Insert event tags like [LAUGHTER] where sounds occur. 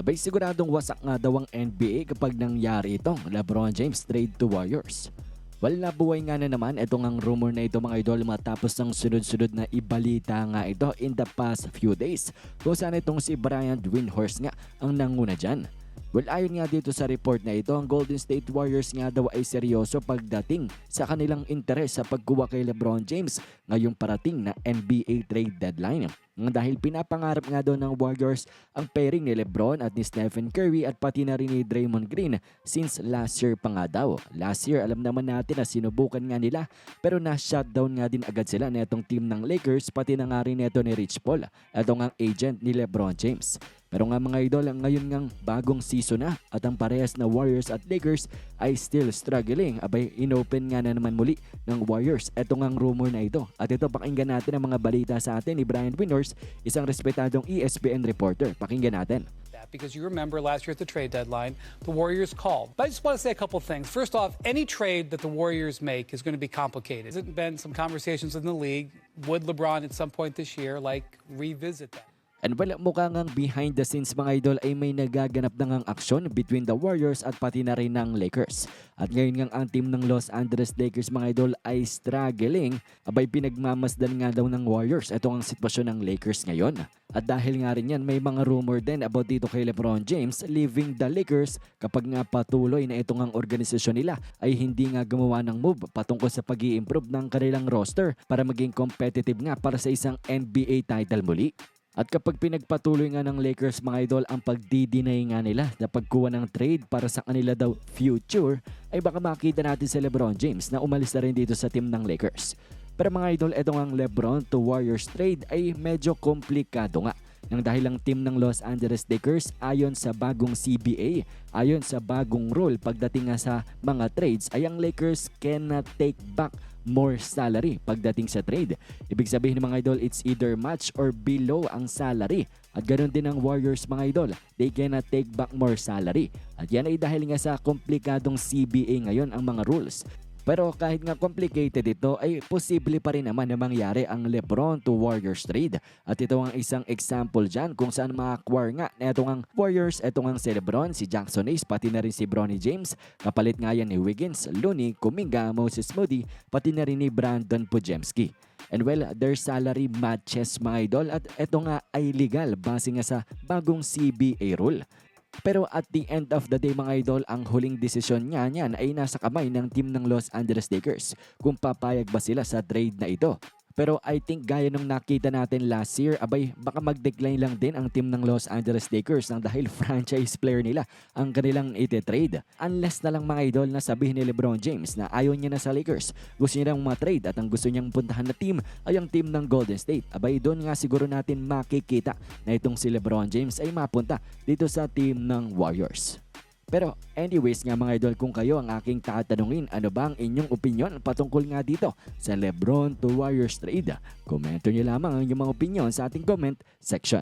Abay siguradong wasak nga daw ang NBA kapag nangyari itong LeBron James trade to Warriors. Well, nabuhay nga na naman itong ang rumor na ito mga idol matapos ng sunod-sunod na ibalita nga ito in the past few days kung saan itong si Brian Windhorst nga ang nanguna dyan. Well, ayon nga dito sa report na ito, ang Golden State Warriors nga daw ay seryoso pagdating sa kanilang interes sa pagkuha kay LeBron James ngayong parating na NBA trade deadline. Nga Dahil pinapangarap nga daw ng Warriors ang pairing ni LeBron at ni Stephen Curry at pati na rin ni Draymond Green since last year pa nga daw. Last year, alam naman natin na sinubukan nga nila pero na-shutdown nga din agad sila na team ng Lakers pati na nga rin ito ni Rich Paul, itong ang agent ni LeBron James. Pero nga mga idol, ang ngayon ngang bagong season na at ang parehas na Warriors at Lakers ay still struggling. Abay, inopen nga na naman muli ng Warriors. Ito ngang rumor na ito. At ito, pakinggan natin ang mga balita sa atin ni Brian Isang respetadong ESPN reporter. Pakinggan natin. because you remember last year at the trade deadline, the Warriors called. But I just want to say a couple things. First off, any trade that the Warriors make is going to be complicated. There's been some conversations in the league. Would LeBron at some point this year like revisit that? And well, mukha ngang behind the scenes mga idol ay may nagaganap na ngang aksyon between the Warriors at pati na rin ng Lakers. At ngayon ngang ang team ng Los Angeles Lakers mga idol ay struggling. Abay pinagmamasdan nga daw ng Warriors. Ito ang sitwasyon ng Lakers ngayon. At dahil nga rin yan, may mga rumor din about dito kay LeBron James leaving the Lakers kapag nga patuloy na itong ang organisasyon nila ay hindi nga gumawa ng move patungkol sa pag improve ng kanilang roster para maging competitive nga para sa isang NBA title muli. At kapag pinagpatuloy nga ng Lakers mga idol ang pagdi-deny nga nila na pagkuha ng trade para sa kanila daw future ay baka makita natin si LeBron James na umalis na rin dito sa team ng Lakers. Pero mga idol, etong ang LeBron to Warriors trade ay medyo komplikado nga nang dahil ang team ng Los Angeles Lakers ayon sa bagong CBA, ayon sa bagong rule pagdating nga sa mga trades ay ang Lakers cannot take back more salary pagdating sa trade. Ibig sabihin ng mga idol, it's either match or below ang salary. At ganoon din ang Warriors mga idol, they cannot take back more salary. At yan ay dahil nga sa komplikadong CBA ngayon ang mga rules. Pero kahit nga complicated ito ay posible pa rin naman na mangyari ang Lebron to Warriors trade. At ito ang isang example dyan kung saan ma-acquire nga na itong ang Warriors, itong ang si Lebron, si Jackson Ace, pati na rin si Bronny James. Kapalit nga yan ni Wiggins, Looney, Kuminga, Moses Moody, pati na rin ni Brandon Pujemski. And well, their salary matches mga idol at ito nga ay legal base nga sa bagong CBA rule. Pero at the end of the day mga idol, ang huling desisyon niya niyan ay nasa kamay ng team ng Los Angeles Lakers kung papayag ba sila sa trade na ito. Pero I think gaya nung nakita natin last year, abay baka mag-decline lang din ang team ng Los Angeles Lakers nang dahil [LAUGHS] franchise player nila ang kanilang ite-trade. Unless na lang mga idol na sabihin ni Lebron James na ayaw niya na sa Lakers, gusto niya lang ma-trade at ang gusto niyang puntahan na team ay ang team ng Golden State. Abay doon nga siguro natin makikita na itong si Lebron James ay mapunta dito sa team ng Warriors. Pero anyways nga mga idol kung kayo ang aking tatanungin ano ba ang inyong opinion patungkol nga dito sa Lebron to Warriors trade. Komento nyo lamang ang inyong mga opinion sa ating comment section.